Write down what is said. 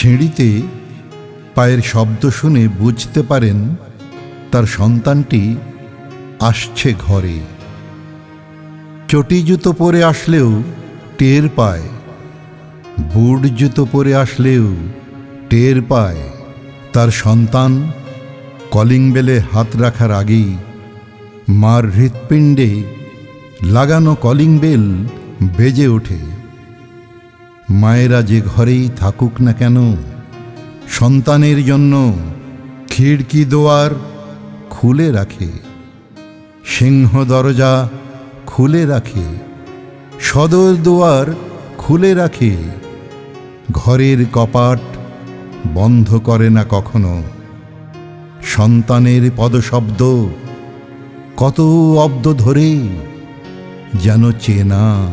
সিঁড়িতে পায়ের শব্দ শুনে বুঝতে পারেন তার সন্তানটি আসছে ঘরে। চটি জুতো পরে আসলেও টের পায়, বুট জুতো পরে আসলেও টের পায়। তার সন্তান কলিং বেলে হাত রাখার আগেই মার হৃৎপিণ্ডে লাগানো কলিং বেল বেজে ওঠে। মায়েরা যে ঘরেই থাকুক না কেন, সন্তানের জন্য খিড়কি দোয়ার খুলে রাখে, সিংহ দরজা খুলে রাখে, সদর দুয়ার খুলে রাখে, ঘরের কপাট বন্ধ করে না কখনো। সন্তানের পদশব্দ কত অব্দ ধরে যেন চেনা